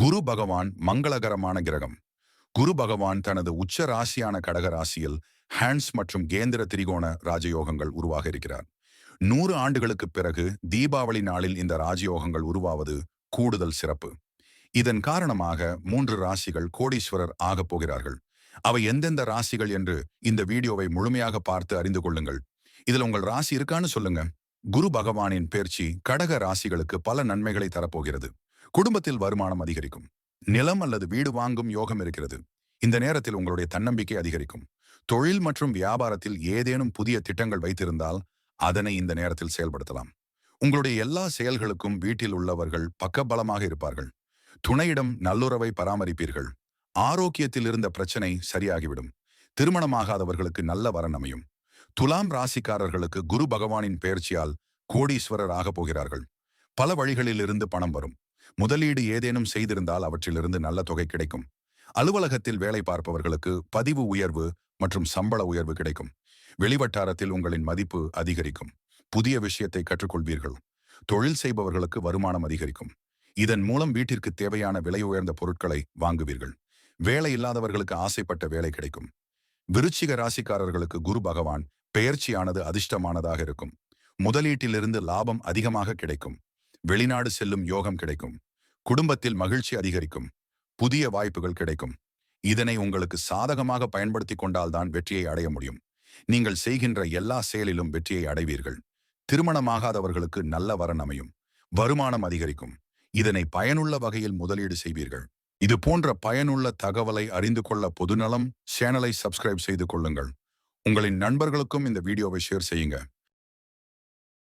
குரு பகவான் மங்களகரமான கிரகம். குரு பகவான் தனது உச்ச ராசியான கடக ராசியில் ஹேண்ட்ஸ் மற்றும் கேந்திர திரிகோண ராஜயோகங்கள் உருவாக இருக்கிறார். நூறு ஆண்டுகளுக்கு பிறகு தீபாவளி நாளில் இந்த ராஜயோகங்கள் உருவாவது கூடுதல் சிறப்பு. இதன் காரணமாக மூன்று ராசிகள் கோடீஸ்வரர் ஆகப் போகிறார்கள். அவை எந்தெந்த ராசிகள் என்று இந்த வீடியோவை முழுமையாக பார்த்து அறிந்து கொள்ளுங்கள். இதில் உங்கள் ராசி இருக்கான்னு சொல்லுங்க. குரு பகவானின் பேர்ச்சி கடக ராசிகளுக்கு பல நன்மைகளை தரப்போகிறது. குடும்பத்தில் வருமானம் அதிகரிக்கும். நிலம் அல்லது வீடு வாங்கும் யோகம் இருக்கிறது. இந்த நேரத்தில் உங்களுடைய தன்னம்பிக்கை அதிகரிக்கும். தொழில் மற்றும் வியாபாரத்தில் ஏதேனும் புதிய திட்டங்கள் வைத்திருந்தால் அதனை இந்த நேரத்தில் செயல்படுத்தலாம். உங்களுடைய எல்லா செயல்களுக்கும் வீட்டில் உள்ளவர்கள் பக்கபலமாக இருப்பார்கள். துணையிடம் நல்லுறவை பராமரிப்பீர்கள். ஆரோக்கியத்தில் இருந்த பிரச்சனை சரியாகிவிடும். திருமணமாகாதவர்களுக்கு நல்ல வரன் அமையும். துலாம் ராசிக்காரர்களுக்கு குரு பகவானின் பெயர்ச்சியால் கோடீஸ்வரர் ஆகப் போகிறார்கள். பல வழிகளில் இருந்து பணம் வரும். முதலீடு ஏதேனும் செய்திருந்தால் அவற்றிலிருந்து நல்ல தொகை கிடைக்கும். அலுவலகத்தில் வேலை பார்ப்பவர்களுக்கு பதிவு உயர்வு மற்றும் சம்பள உயர்வு கிடைக்கும். வெளிவட்டாரத்தில் உங்களின் மதிப்பு அதிகரிக்கும். புதிய விஷயத்தை கற்றுக்கொள்வீர்கள். தொழில் செய்பவர்களுக்கு வருமானம் அதிகரிக்கும். இதன் மூலம் வீட்டிற்கு தேவையான விலை உயர்ந்த பொருட்களை வாங்குவீர்கள். வேலை இல்லாதவர்களுக்கு ஆசைப்பட்ட வேலை கிடைக்கும். விருச்சிக ராசிக்காரர்களுக்கு குரு பகவான் பெயர்ச்சியானது அதிர்ஷ்டமானதாக இருக்கும். முதலீட்டிலிருந்து லாபம் அதிகமாக கிடைக்கும். வெளிநாடு செல்லும் யோகம் கிடைக்கும். குடும்பத்தில் மகிழ்ச்சி அதிகரிக்கும். புதிய வாய்ப்புகள் கிடைக்கும். இதனை உங்களுக்கு சாதகமாக பயன்படுத்தி கொண்டால்தான் வெற்றியை அடைய முடியும். நீங்கள் செய்கின்ற எல்லா செயலிலும் வெற்றியை அடைவீர்கள். திருமணமாகாதவர்களுக்கு நல்ல வரன் அமையும். வருமானம் அதிகரிக்கும். இதனை பயனுள்ள வகையில் முதலீடு செய்வீர்கள். இது போன்ற பயனுள்ள தகவலை அறிந்து கொள்ள பொதுநலம் சேனலை சப்ஸ்கிரைப் செய்து கொள்ளுங்கள். உங்களின் நண்பர்களுக்கும் இந்த வீடியோவை ஷேர் செய்யுங்க.